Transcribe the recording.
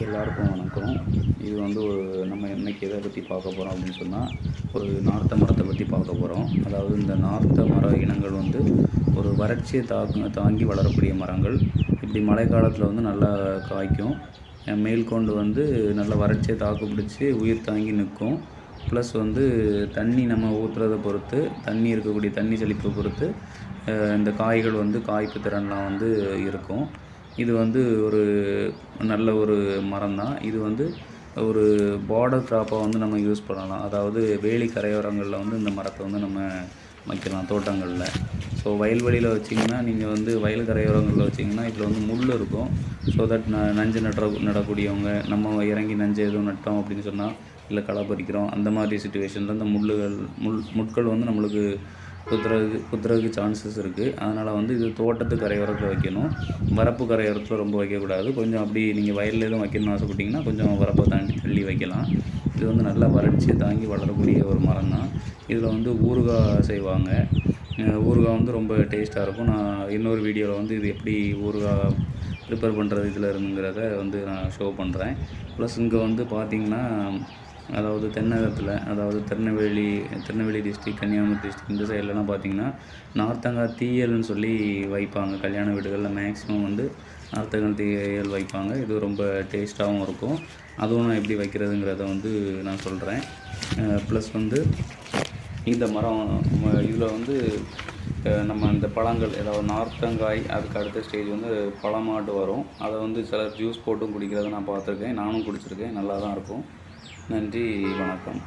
எல்லாருக்கும் வணக்கம். இது வந்து ஒரு நம்ம என்னைக்கு எதை பற்றி பார்க்க போகிறோம் அப்படின்னு சொன்னால் ஒரு நார்த்த மரத்தை பற்றி பார்க்க போகிறோம் அதாவது இந்த நார்த்த மர இனங்கள் வந்து ஒரு வறட்சியை தாக்கு தாங்கி வளரக்கூடிய மரங்கள். இப்படி மழை காலத்தில் வந்து நல்லா காய்க்கும். அஹ் மேல்கொண்டு வந்து நல்ல வறட்சியை தாக்கு பிடிச்சி உயிர் தாங்கி நிற்கும். ப்ளஸ் வந்து தண்ணி நம்ம ஊற்றுறதை பொறுத்து தண்ணி இருக்கக்கூடிய தண்ணி செழிப்பை பொறுத்து இந்த காய்கள் வந்து காய்ப்பு திறன்லாம் வந்து இருக்கும். இது வந்து ஒரு நல்ல ஒரு மரம் தான் இது வந்து ஒரு பார்டர் க்ராப்பாக வந்து நம்ம யூஸ் பண்ணலாம். அதாவது வேலி கரையோரங்களில் வந்து இந்த மரத்தை வந்து நம்ம வைக்கலாம் தோட்டங்களில். ஸோ வயல்வெளியில் வச்சிங்கன்னா நீங்கள் வந்து வயல் கரையோரங்களில் வச்சிங்கன்னா இதில் வந்து முள் இருக்கும். ஸோ தட் ந நஞ்சு நடுற நடக்கூடியவங்க நம்ம இறங்கி நஞ்சு எதுவும் நட்டோம் அப்படின்னு சொன்னால் இல்லை களை பறிக்கிறோம் அந்த மாதிரி சுச்சுவேஷனில் இந்த முள்ளுகள் முள் முட்கள் வந்து நம்மளுக்கு குத்துறதுக்கு குத்துறதுக்கு சான்சஸ் இருக்குது அதனால் வந்து இது தோட்டத்து கரையோரத்தில் வைக்கணும். வரப்பு கரையோரத்தில் ரொம்ப வைக்கக்கூடாது. கொஞ்சம் அப்படி நீங்கள் வயலில் எதுவும் வைக்கணும்னு ஆசைப்பட்டீங்கன்னா கொஞ்சம் வரப்பை தாண்டி தள்ளி வைக்கலாம். இது வந்து நல்லா வறட்சியை தாங்கி வளரக்கூடிய ஒரு மரம் தான் இதில் வந்து ஊறுகாய் செய்வாங்க. ஊறுகாய் வந்து ரொம்ப டேஸ்ட்டாக இருக்கும். நான் இன்னொரு வீடியோவில் வந்து இது எப்படி ஊறுகாய் ப்ரிப்பேர் பண்ணுறது இதில் இருந்துங்கிறத வந்து நான் ஷோ பண்ணுறேன் ப்ளஸ் இங்கே வந்து பார்த்திங்கன்னா அதாவது தென்னகத்தில் அதாவது திருநெல்வேலி திருநெல்வேலி டிஸ்ட்ரிக் கன்னியாகுமரி டிஸ்ட்ரிக் இந்த சைட்லலாம் பார்த்தீங்கன்னா நார்த்தங்காய் தீயல்னு சொல்லி வைப்பாங்க. கல்யாண வீடுகளில் மேக்ஸிமம் வந்து நார்த்தங்காய் தீயல் வைப்பாங்க. இது ரொம்ப டேஸ்ட்டாகவும் இருக்கும். அதுவும் நான் எப்படி வைக்கிறதுங்கிறத வந்து நான் சொல்கிறேன் ப்ளஸ் வந்து இந்த மரம் இதில் வந்து நம்ம இந்த பழங்கள் ஏதாவது நார்த்தங்காய் அதுக்கு அடுத்த ஸ்டேஜ் வந்து பழமாட்டு வரும். அதை வந்து சிலர் ஜூஸ் போட்டும் குடிக்கிறத நான் பார்த்துருக்கேன் நானும் குடிச்சிருக்கேன். நல்லா தான் இருக்கும். நன்றி வணக்கம்.